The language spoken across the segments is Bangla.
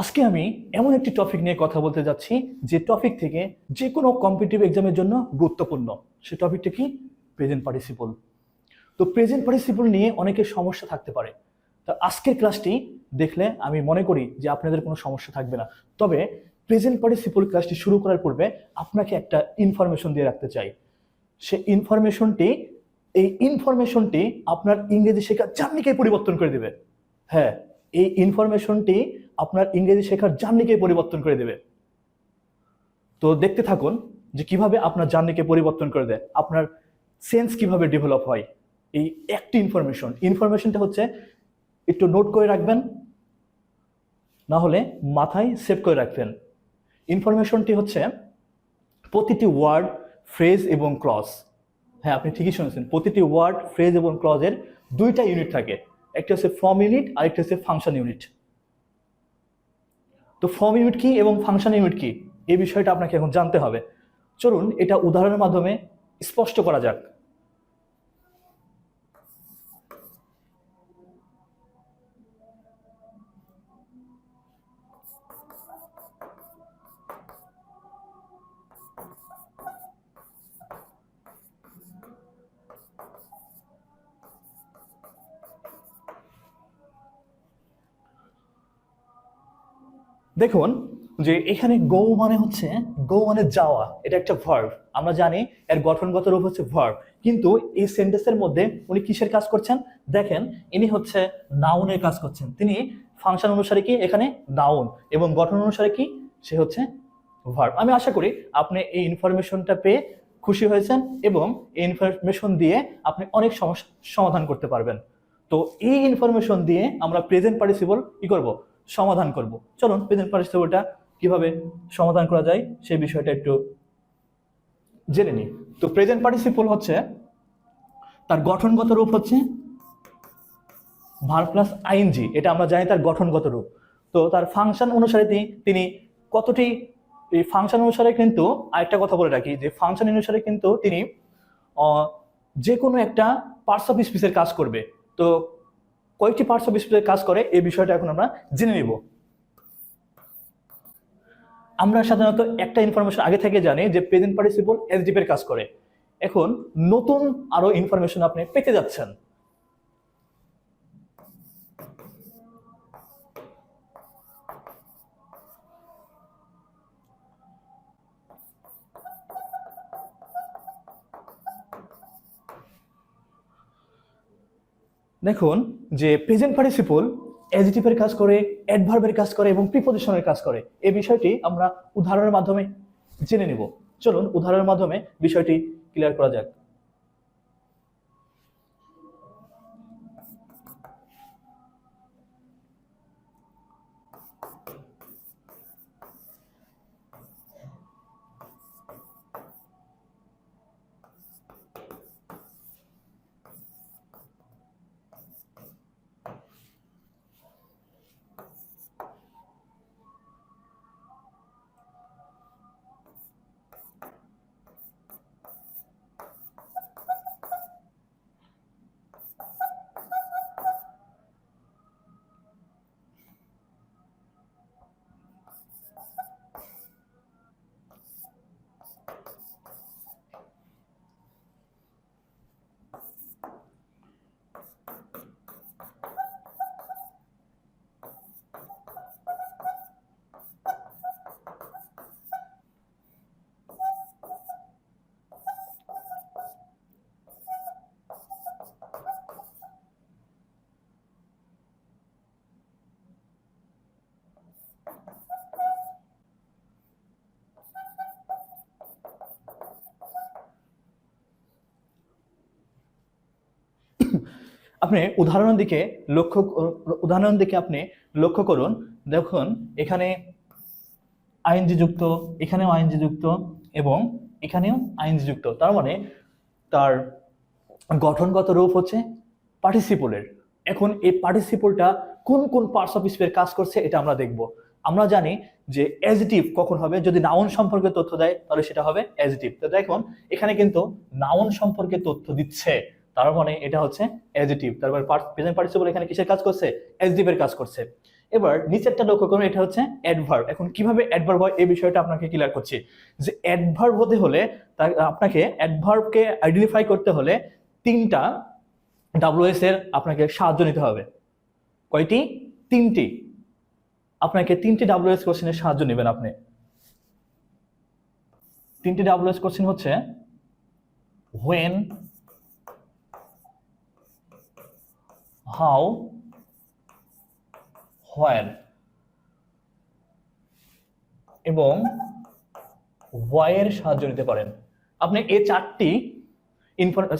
আজকে আমি এমন একটি টপিক নিয়ে কথা বলতে যাচ্ছি, যে টপিক থেকে যে কোনো কম্পিটিটিভ এক্সামের জন্য গুরুত্বপূর্ণ। সে টপিকটা কি? প্রেজেন্ট পার্টিসিপল তো প্রেজেন্ট পার্টিসিপল নিয়ে অনেকের সমস্যা থাকতে পারে। তা আজকের ক্লাসটি দেখলে আমি মনে করি যে আপনাদের কোনো সমস্যা থাকবে না। তবে প্রেজেন্ট পার্টিসিপল ক্লাসটি শুরু করার পূর্বে আপনাকে একটা ইনফরমেশন দিয়ে রাখতে চাই। সে ইনফরমেশনটি এই ইনফরমেশনটি আপনার ইংরেজি শেখার জার্নিকে পরিবর্তন করে দেবে। হ্যাঁ এই ইনফরমেশনটি আপনার ইংরেজি শেখার জার্নিকে পরিবর্তন করে দেবে। তো দেখতে থাকুন যে কীভাবে আপনার জার্নিকে পরিবর্তন করে দেয়। আপনার সেন্স কীভাবে ডেভেলপ হয়, এই একটি ইনফরমেশন। ইনফরমেশনটা হচ্ছে একটু নোট করে রাখবেন, না হলে মাথায় সেভ করে রাখবেন। ইনফরমেশনটি হচ্ছে প্রতিটি ওয়ার্ড, ফ্রেজ এবং ক্লজ। হ্যাঁ আপনি ঠিকই শুনেছেন, প্রতিটি ওয়ার্ড, ফ্রেজ এবং ক্লজের দুইটা ইউনিট থাকে। একটা হচ্ছে ফর্ম ইউনিট আর একটা হচ্ছে ফাংশন ইউনিট। তো ফর্ম ইউনিট কী এবং ফাংশন ইউনিট কী? এই বিষয়টা আপনাকে এখন জানতে হবে। চলুন এটা উদাহরণের মাধ্যমে স্পষ্ট করা যাক। দেখুন যে এখানে গো মানে হচ্ছে গো মানে যাওয়া, এটা একটা ভার্ব আমরা জানি এর গঠনগত রূপ হচ্ছে ভার্ব কিন্তু এই সেন্টেন্সের মধ্যে উনি কিসের কাজ করছেন? দেখেন, ইনি হচ্ছে নাউনের কাজ করছেন। তিনি ফাংশন অনুসারে কি? এখানে নাউন এবং গঠন অনুসারে কি? সে হচ্ছে ভার্ব আমি আশা করি আপনি এই ইনফরমেশনটা পেয়ে খুশি হয়েছেন এবং এই ইনফরমেশন দিয়ে আপনি অনেক সমস্যা সমাধান করতে পারবেন। তো এই ইনফরমেশন দিয়ে আমরা প্রেজেন্ট পার্টিসিপল কি করব? সমাধান করব। চলুন প্রেজেন্ট পার্টিসিপলটা কীভাবে সমাধান করা যায় সেই বিষয়টা একটু জেনে নিই। তো প্রেজেন্ট পার্টিসিপল হচ্ছে, তার গঠনগত রূপ হচ্ছে ভার প্লাস আইএনজি এটা আমরা জানি তার গঠনগত রূপ। তো তার ফাংশন অনুসারে তিনি কতটি, এই ফাংশন অনুসারে কিন্তু আরেকটা কথা বলে রাখি, যে ফাংশন অনুসারে কিন্তু তিনি যে কোনো একটা পার্টস অফ স্পিচের কাজ করবে। তো কয়েকটি পার্টস অফ স্পিচের কাজ করে, এই বিষয়টা এখন আমরা জেনে নিব। আমরা সাধারণত একটা ইনফরমেশন আগে থেকে জানি যে প্রেজেন্ট পার্টিসিপল এসডিপের কাজ করে। এখন নতুন আরও ইনফরমেশন আপনি পেতে যাচ্ছেন। দেখুন যে প্রেজেন্ট পার্টিসিপল অ্যাজিটিভের কাজ করে অ্যাডভার্বের কাজ করে এবং প্রিপোজিশনের কাজ করে, এই বিষয়টি আমরা উদাহরণের মাধ্যমে জেনে নেব। চলুন উদাহরণের মাধ্যমে বিষয়টি ক্লিয়ার করা যাক। আপনি উদাহরণের দিকে লক্ষ্য উদাহরণ দিকে আপনি লক্ষ্য করুন। দেখুন, এখানে আইনজি যুক্ত এখানেও আইনজি যুক্ত এবং এখানেও আইনজি যুক্ত তার মানে তার গঠনগত রূপ হচ্ছে পার্টিসিপলের এখন এই পার্টিসিপলটা কোন কোন পার্টস অফ স্পিচের কাজ করছে, এটা আমরা দেখব। আমরা জানি যে অ্যাজিটিভ কখন হবে? যদি নাউন সম্পর্কে তথ্য দেয়, তাহলে সেটা হবে অ্যাজিটিভ তো দেখুন, এখানে কিন্তু নাউন সম্পর্কে তথ্য দিচ্ছে। তার মানে এটা হচ্ছে অ্যাজিটিভ তারপর প্রেজেন্ট পার্টিসিপল এখানে কিসের কাজ করছে? অ্যাজিটিভের কাজ করছে। এবার নিচেরটা লক্ষ্য করুন, এটা হচ্ছে অ্যাডভার্ব এখন কীভাবে অ্যাডভার্ব হয় এই বিষয়টা আপনাকে ক্লিয়ার করছি। যে অ্যাডভার্ব হতে হলে আপনাকে অ্যাডভার্বকে আইডেন্টিফাই করতে হলে তিনটা ডাব্লিউএস এর আপনাকে সাহায্য নিতে হবে। কয়টি? তিনটি। আপনাকে তিনটি ডাব্লিউএস কোশ্চেনের সাহায্য নেবেন আপনি। তিনটি ডাব্লিউএস কোশ্চেন হচ্ছে হোয়েন হাউ হোয়ার এবং হোয়াইয়ের সাহায্য নিতে পারেন। আপনি এই চারটি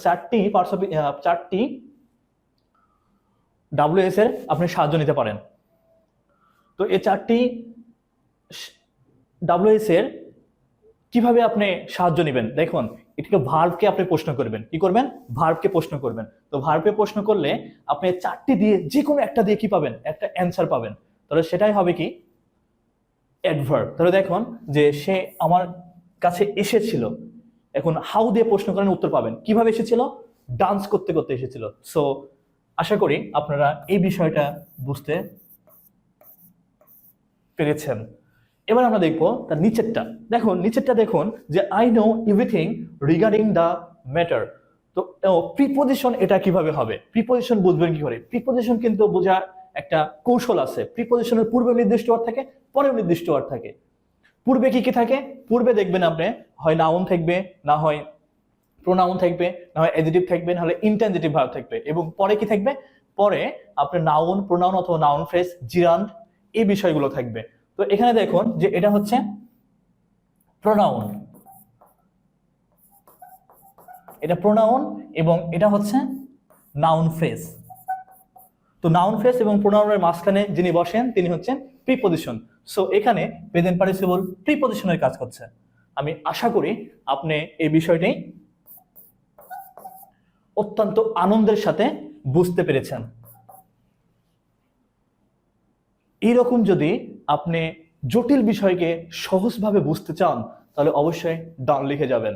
চারটি পার্টস অফ চারটি ডাব্লিউএস এর আপনি সাহায্য নিতে পারেন। তো এই চারটি ডাব্লিউএস এর কীভাবে আপনি সাহায্য নেবেন? দেখুন এটাকে ভার্বকে আপনি প্রশ্ন করবেন। কি করবেন? ভার্বকে প্রশ্ন করবেন। তো ভার্বকে প্রশ্ন করলে আপনি চারটি দিয়ে যে কোনো একটা দিয়ে কি পাবেন? একটা অ্যান্সার পাবেন। তাহলে সেটাই হবে কি? অ্যাডভার্ব তাহলে দেখুন যে সে আমার কাছে এসেছিল। এখন হাউ দিয়ে প্রশ্ন করেন উত্তর পাবেন। কীভাবে এসেছিল? ডান্স করতে করতে এসেছিল। সো আশা করি আপনারা এই বিষয়টা বুঝতে পেরেছেন। এবার আমরা দেখব তার নিচেরটা। দেখুন নিচেরটা দেখুন যে I know everything regarding the matter তো প্রিপোজিশন এটা কীভাবে হবে? প্রিপোজিশন বুঝবেন কি করে প্রিপোজিশন কিন্তু বোঝার একটা কৌশল আছে। প্রিপোজিশনের পূর্বে নির্দিষ্ট ওয়ার্ড থাকে, পরেও নির্দিষ্ট ওয়ার্ড থাকে। পূর্বে কি কি থাকে? পূর্বে দেখবেন আপনি, হয় নাউন থাকবে, না হয় প্রোনাউন থাকবে, না হয় এডিটিভ থাকবে, না হলে ইন্টেন্সিটিভ ভার্ব থাকবে। এবং পরে কি থাকবে? পরে আপনার নাউন প্রোনাউন অথবা নাউন ফ্রেজ জিরান্ড এই বিষয়গুলো থাকবে। তো এখানে দেখুন যে এটা হচ্ছে প্রোনাউন এটা প্রোনাউন এবং এটা হচ্ছে নাউন ফ্রেজ তো নাউন ফ্রেজ এবং প্রোনাউনের মাঝখানে যিনি বসেন, তিনি হচ্ছেন প্রিপোজিশন সো এখানে প্রেজেন্ট পার্টিসিপল প্রিপোজিশনের কাজ করছে। আমি আশা করি আপনি এই বিষয়টি অত্যন্ত আনন্দের সাথে বুঝতে পেরেছেন। এইরকম যদি আপনি জটিল বিষয়কে সহজভাবে বুঝতে চান তাহলে অবশ্যই ডান লিখে যাবেন।